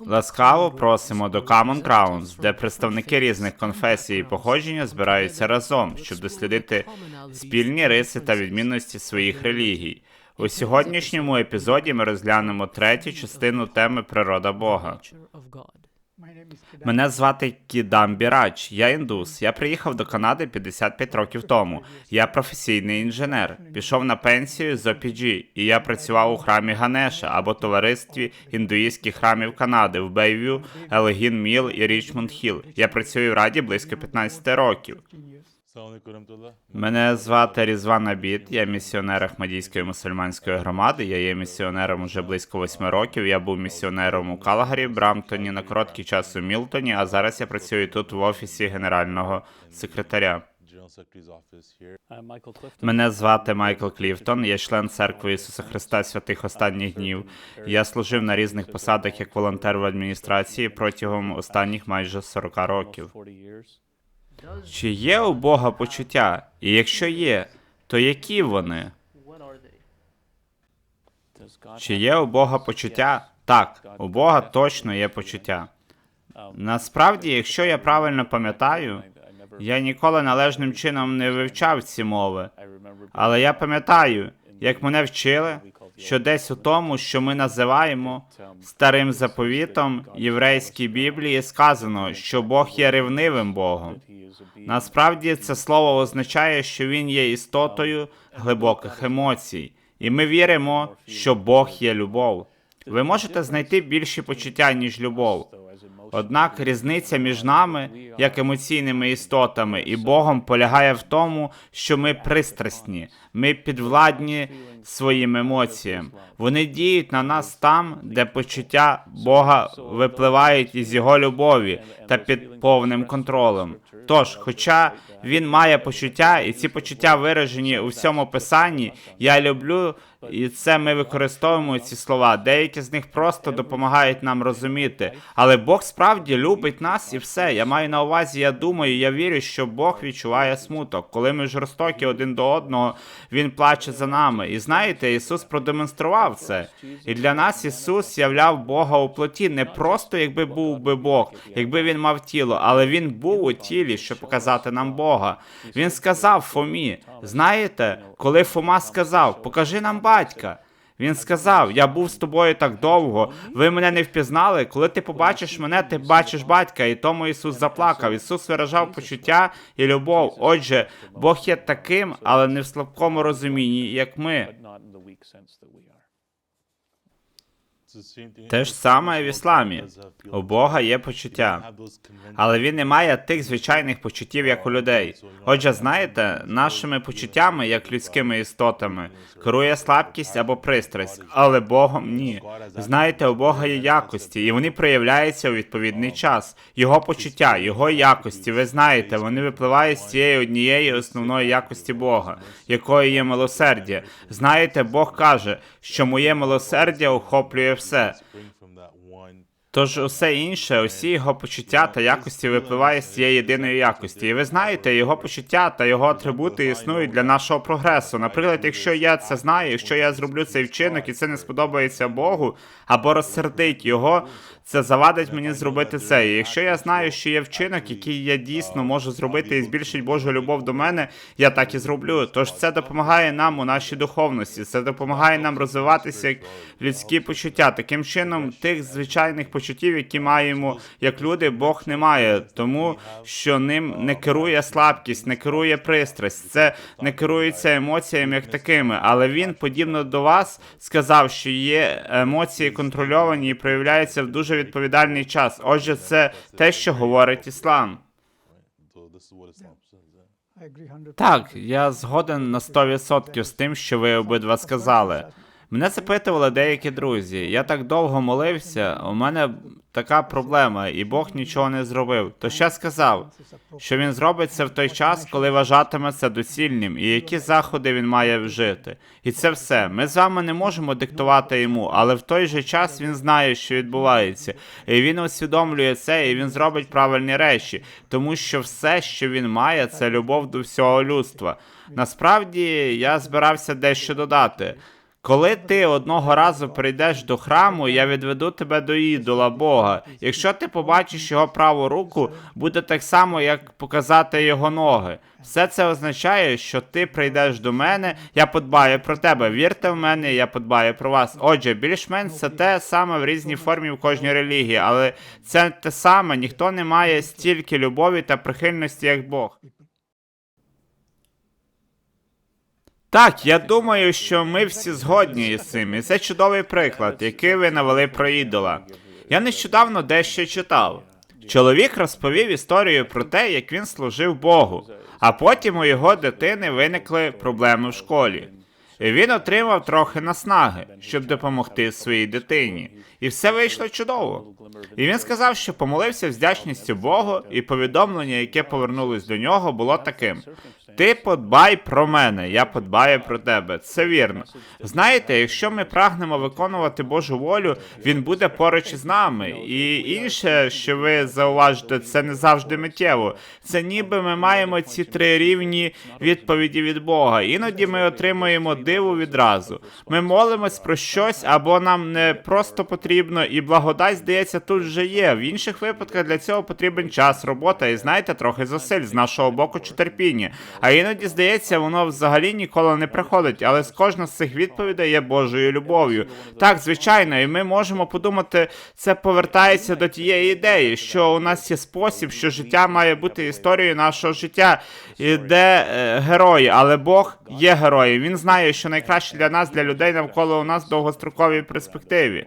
Ласкаво просимо до Common Grounds, де представники різних конфесій і походження збираються разом, щоб дослідити спільні риси та відмінності своїх релігій. У сьогоднішньому епізоді ми розглянемо третю частину теми природа Бога. Мене звати Кідам Бірач, я індус. Я приїхав до Канади 55 років тому. Я професійний інженер. Пішов на пенсію з OPG, і я працював у храмі Ганеша або товаристві індуїстських храмів Канади в Бейв'ю, Елегін Міл і Річмонд Хіл. Я працюю в раді близько 15 років. Мене звати Різван Абід, я місіонер Ахмадійської мусульманської громади. Я є місіонером уже близько восьми років. Я був місіонером у Калгарі, Брамтоні на короткий час у Мілтоні, а зараз я працюю тут в офісі генерального секретаря. Мене звати Майкл Кліфтон, я член церкви Ісуса Христа Святих Останніх Днів. Я служив на різних посадах як волонтер в адміністрації протягом останніх майже 40 років. Чи є у Бога почуття? І якщо є, то які вони? Чи є у Бога почуття? Так, у Бога точно є почуття. Насправді, якщо я правильно пам'ятаю, я ніколи належним чином не вивчав ці мови, але я пам'ятаю, як мене вчили, що десь у тому, що ми називаємо старим заповітом єврейській Біблії, сказано, що Бог є ревнивим Богом. Насправді це слово означає, що він є істотою глибоких емоцій, і ми віримо, що Бог є любов. Ви можете знайти більші почуття, ніж любов. Однак різниця між нами, як емоційними істотами, і Богом полягає в тому, що ми пристрасні, ми підвладні своїм емоціям. Вони діють на нас там, де почуття Бога випливають із його любові та під повним контролем. Тож, хоча він має почуття, і ці почуття виражені у всьому писанні, я люблю. І це ми використовуємо ці слова. Деякі з них просто допомагають нам розуміти. Але Бог справді любить нас і все. Я маю на увазі, я думаю, я вірю, що Бог відчуває смуток. Коли ми жорстокі один до одного, Він плаче за нами. І знаєте, Ісус продемонстрував це. І для нас Ісус являв Бога у плоті не просто якби був би Бог, якби він мав тіло, але він був у тілі, щоб показати нам Бога. Він сказав Фомі: знаєте, коли Фома сказав, покажи нам батька. Він сказав: Я був з тобою так довго. Ви мене не впізнали. Коли ти побачиш мене, ти бачиш батька. І тому Ісус заплакав. Ісус виражав почуття і любов. Отже, Бог є таким, але не в слабкому розумінні, як ми. Те ж саме і в ісламі. У Бога є почуття, але він не має тих звичайних почуттів, як у людей. Отже, знаєте, нашими почуттями, як людськими істотами, керує слабкість або пристрасть, але Богом ні. Знаєте, у Бога є якості, і вони проявляються у відповідний час. Його почуття, його якості, ви знаєте, вони випливають з цієї однієї основної якості Бога, якою є милосердя. Знаєте, Бог каже, що моє милосердя охоплює все. Тож усе інше, усі його почуття та якості випливає з цієї єдиної якості. І ви знаєте, його почуття та його атрибути існують для нашого прогресу. Наприклад, якщо я це знаю, якщо я зроблю цей вчинок і це не сподобається Богу або розсердить його, це завадить мені зробити це. І якщо я знаю, що є вчинок, який я дійсно можу зробити і збільшить Божу любов до мене, я так і зроблю. Тож це допомагає нам у нашій духовності, це допомагає нам розвиватися як людські почуття. Таким чином, тих звичайних почуттів, які маємо як люди, Бог не має, тому що ним не керує слабкість, не керує пристрасть, це не керується емоціями як такими. Але він, подібно до вас, сказав, що є емоції контрольовані і проявляються в дуже відповідальний час. Отже, це те, що говорить іслам. Так, я згоден на 100% з тим, що ви обидва сказали. Мене запитували деякі друзі. Я так довго молився, у мене така проблема, і Бог нічого не зробив. То ще сказав, що він зробить це в той час, коли вважатиме це доцільним, і які заходи він має вжити. І це все. Ми з вами не можемо диктувати йому, але в той же час він знає, що відбувається, і він усвідомлює це, і він зробить правильні речі, тому що все, що він має, це любов до всього людства. Насправді я збирався дещо додати. Коли ти одного разу прийдеш до храму, я відведу тебе до ідола Бога. Якщо ти побачиш його праву руку, буде так само, як показати його ноги. Все це означає, що ти прийдеш до мене, я подбаю про тебе. Вірте в мене, я подбаю про вас. Отже, більш-менш це те саме в різній формі в кожній релігії, але це те саме, ніхто не має стільки любові та прихильності, як Бог. Так, я думаю, що ми всі згодні із цим, і це чудовий приклад, який ви навели про ідола. Я нещодавно дещо читав. Чоловік розповів історію про те, як він служив Богу, а потім у його дитини виникли проблеми в школі. І він отримав трохи наснаги, щоб допомогти своїй дитині. І все вийшло чудово. І він сказав, що помолився вдячністю Богу, і повідомлення, яке повернулось до нього, було таким: Ти подбай про мене, я подбаю про тебе. Це вірно. Знаєте, якщо ми прагнемо виконувати Божу волю, він буде поруч із нами. І інше, що ви зауважите, це не завжди миттєво. Це ніби ми маємо ці три рівні відповіді від Бога. Іноді ми отримуємо диву відразу. Ми молимось про щось, або нам не просто потрібно, і благодать, здається, тут вже є. В інших випадках для цього потрібен час, робота і знаєте, трохи зусиль з нашого боку чи терпіння. А іноді здається, воно взагалі ніколи не приходить, але з кожна з цих відповідей є Божою любов'ю. Так, звичайно, і ми можемо подумати, це повертається до тієї ідеї, що у нас є спосіб, що життя має бути історією нашого життя, де е, герої, але Бог є героєм. Він знає, що найкраще для нас, для людей навколо у нас в довгостроковій перспективі.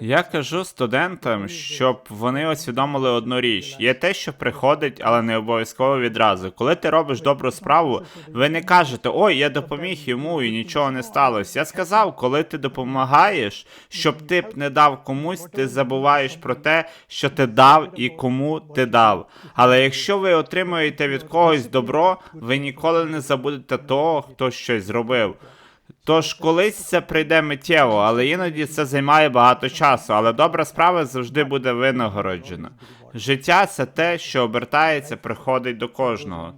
Я кажу студентам, щоб вони усвідомили одну річ: є те, що приходить, але не обов'язково відразу. Коли ти робиш добру справу, ви не кажете ой, я допоміг йому і нічого не сталося. Я сказав, коли ти допомагаєш, щоб ти б не дав комусь, ти забуваєш про те, що ти дав і кому ти дав. Але якщо ви отримуєте від когось добро, ви ніколи не забудете того, хто щось зробив. Тож колись це прийде миттєво, але іноді це займає багато часу. Але добра справа завжди буде винагороджена. Життя це те, що обертається, приходить до кожного.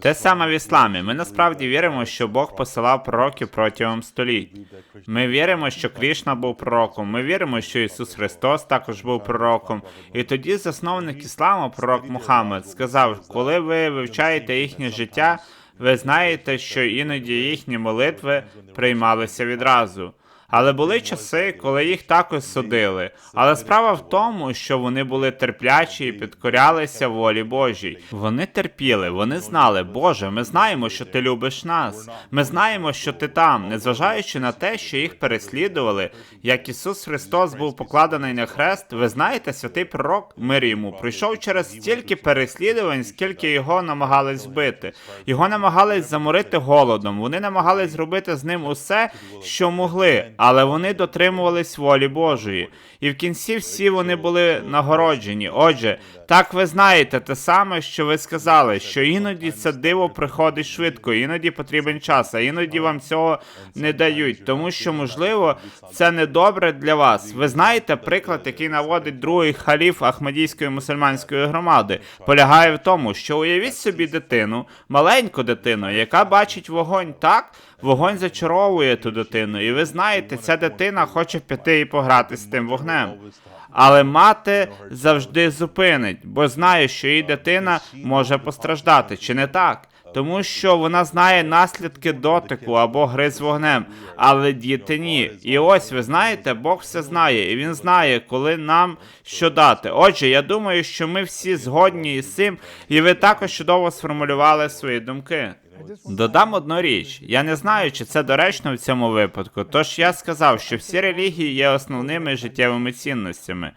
Те саме в ісламі. Ми насправді віримо, що Бог посилав пророків протягом століть. Ми віримо, що Крішна був пророком. Ми віримо, що Ісус Христос також був пророком. І тоді засновник ісламу, пророк Мухаммед, сказав: коли ви вивчаєте їхнє життя, ви знаєте, що іноді їхні молитви приймалися відразу. Але були часи, коли їх також судили. Але справа в тому, що вони були терплячі і підкорялися волі Божій. Вони терпіли, вони знали, Боже, ми знаємо, що ти любиш нас. Ми знаємо, що ти там, незважаючи на те, що їх переслідували. Як Ісус Христос був покладений на хрест, ви знаєте, святий пророк мир йому пройшов через стільки переслідувань, скільки його намагались вбити. Його намагались заморити голодом. Вони намагались зробити з ним усе, що могли але вони дотримувались волі Божої. І в кінці всі вони були нагороджені. Отже, так ви знаєте те саме, що ви сказали, що іноді це диво приходить швидко, іноді потрібен час, а іноді вам цього не дають, тому що, можливо, це не добре для вас. Ви знаєте приклад, який наводить другий халіф Ахмадійської мусульманської громади, полягає в тому, що уявіть собі дитину, маленьку дитину, яка бачить вогонь так. Вогонь зачаровує ту дитину, і ви знаєте, ця дитина хоче піти і пограти з тим вогнем. Але мати завжди зупинить, бо знає, що її дитина може постраждати, чи не так? Тому що вона знає наслідки дотику або гри з вогнем, але діти ні. І ось ви знаєте, Бог все знає, і він знає, коли нам що дати. Отже, я думаю, що ми всі згодні із цим, і ви також чудово сформулювали свої думки. Додам одну річ. Я не знаю, чи це доречно в цьому випадку. Тож я сказав, що всі релігії є основними життєвими цінностями.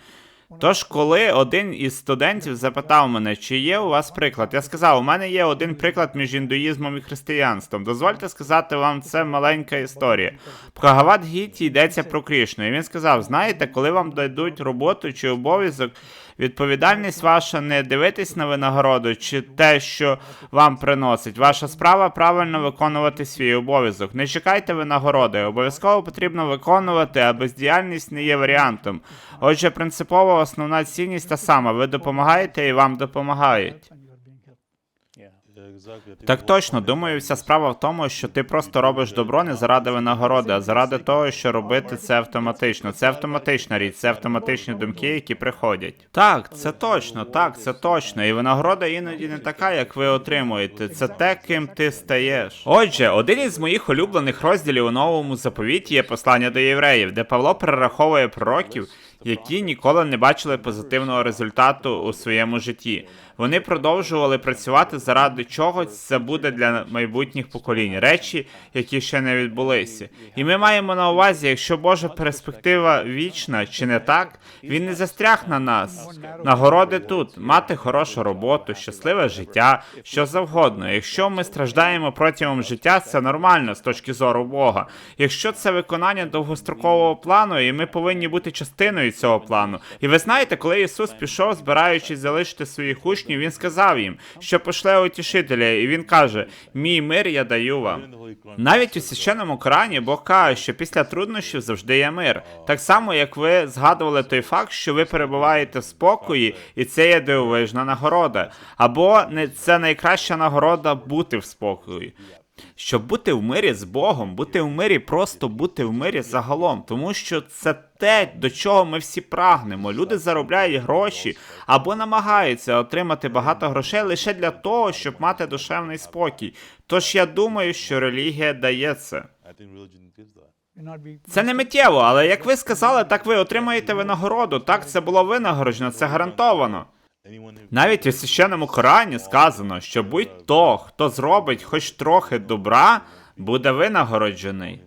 Тож, коли один із студентів запитав мене, чи є у вас приклад, я сказав, у мене є один приклад між індуїзмом і християнством. Дозвольте сказати вам, це маленька історія. В Прагават Гіті йдеться про Крішну. І він сказав: знаєте, коли вам дадуть роботу чи обов'язок, відповідальність ваша не дивитись на винагороду чи те, що вам приносить. Ваша справа правильно виконувати свій обов'язок. Не чекайте винагороди. Обов'язково потрібно виконувати, а бездіяльність не є варіантом. Отже, принципова основна цінність та сама. Ви допомагаєте і вам допомагають. Так точно, думаю, вся справа в тому, що ти просто робиш добро не заради винагороди, а заради того, що робити це автоматично. Це автоматична річ, це автоматичні думки, які приходять. Так, це точно, так, це точно. І винагорода іноді не така, як ви отримуєте. Це те, ким ти стаєш. Отже, один із моїх улюблених розділів у новому заповіті є послання до євреїв, де Павло перераховує пророків, які ніколи не бачили позитивного результату у своєму житті. Вони продовжували працювати заради чогось, це буде для майбутніх поколінь, речі, які ще не відбулися. І ми маємо на увазі, якщо Божа перспектива вічна чи не так, він не застряг на нас. Нагороди тут мати хорошу роботу, щасливе життя, що завгодно. Якщо ми страждаємо протягом життя, це нормально з точки зору Бога. Якщо це виконання довгострокового плану, і ми повинні бути частиною цього плану. І ви знаєте, коли Ісус пішов, збираючись залишити своїх учнів, Він сказав їм, що пошле утішителя, і він каже: Мій мир я даю вам. Навіть у священному Корані Бог каже, що після труднощів завжди є мир. Так само, як ви згадували той факт, що ви перебуваєте в спокої, і це є дивовижна нагорода. Або не це найкраща нагорода бути в спокої. Щоб бути в мирі з Богом, бути в мирі, просто бути в мирі загалом, тому що це те, до чого ми всі прагнемо. Люди заробляють гроші або намагаються отримати багато грошей лише для того, щоб мати душевний спокій. Тож я думаю, що релігія дає це. Це не миттєво, але як ви сказали, так ви отримаєте винагороду. Так це було винагороджено, це гарантовано. Навіть у священному Корані сказано, що будь-то, хто зробить хоч трохи добра, буде винагороджений.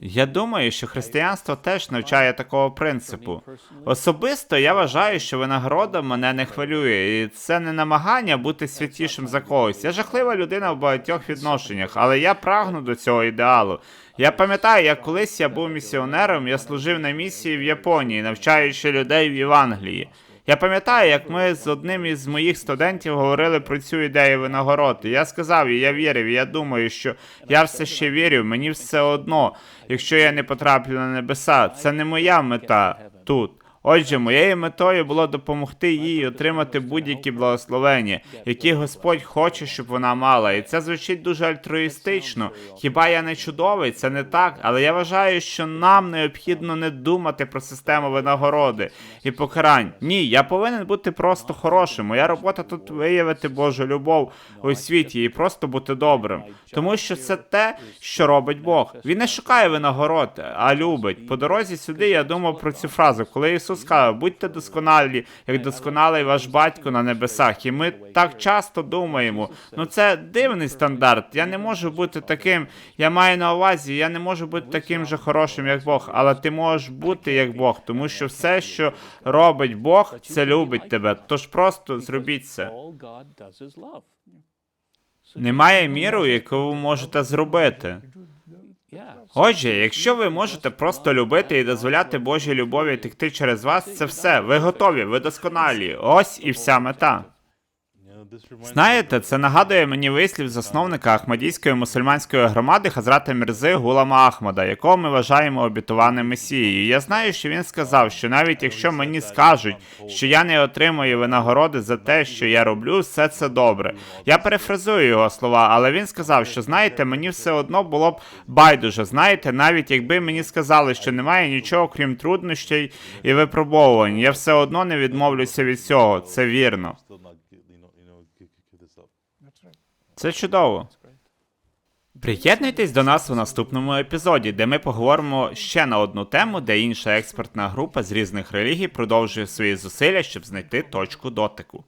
Я думаю, що християнство теж навчає такого принципу. Особисто я вважаю, що винагорода мене не хвилює, і це не намагання бути святішим за когось. Я жахлива людина в багатьох відношеннях, але я прагну до цього ідеалу. Я пам'ятаю, як колись я був місіонером, я служив на місії в Японії, навчаючи людей в Євангелії. Я пам'ятаю, як ми з одним із моїх студентів говорили про цю ідею винагороди. Я сказав, і я вірив, і я думаю, що я все ще вірю, мені все одно, якщо я не потраплю на небеса, це не моя мета тут. Отже, моєю метою було допомогти їй отримати будь-які благословення, які Господь хоче, щоб вона мала. І це звучить дуже альтруїстично. Хіба я не чудовий? Це не так. Але я вважаю, що нам необхідно не думати про систему винагороди і покарань. Ні, я повинен бути просто хорошим. Моя робота тут виявити Божу любов у світі і просто бути добрим. Тому що це те, що робить Бог. Він не шукає винагород, а любить. По дорозі сюди я думав про цю фразу, коли Ісус каже, будьте досконалі, як досконалий ваш батько на небесах. І ми так часто думаємо. Ну це дивний стандарт. Я не можу бути таким. Я маю на увазі, я не можу бути таким же хорошим, як Бог, але ти можеш бути як Бог, тому що все, що робить Бог, це любить тебе. Тож просто зробіть це. Немає міру, яку ви можете зробити. Отже, якщо ви можете просто любити і дозволяти Божій любові текти через вас, це все. Ви готові, ви досконалі. Ось і вся мета. Знаєте, це нагадує мені вислів засновника Ахмадійської мусульманської громади Хазрата Мірзи Гулама Ахмада, якого ми вважаємо обітуваним месією. Я знаю, що він сказав, що навіть якщо мені скажуть, що я не отримую винагороди за те, що я роблю, все це добре. Я перефразую його слова, але він сказав, що знаєте, мені все одно було б байдуже. Знаєте, навіть якби мені сказали, що немає нічого крім труднощей і випробовувань, я все одно не відмовлюся від цього. Це вірно. Це чудово. Приєднуйтесь до нас у наступному епізоді, де ми поговоримо ще на одну тему, де інша експертна група з різних релігій продовжує свої зусилля, щоб знайти точку дотику.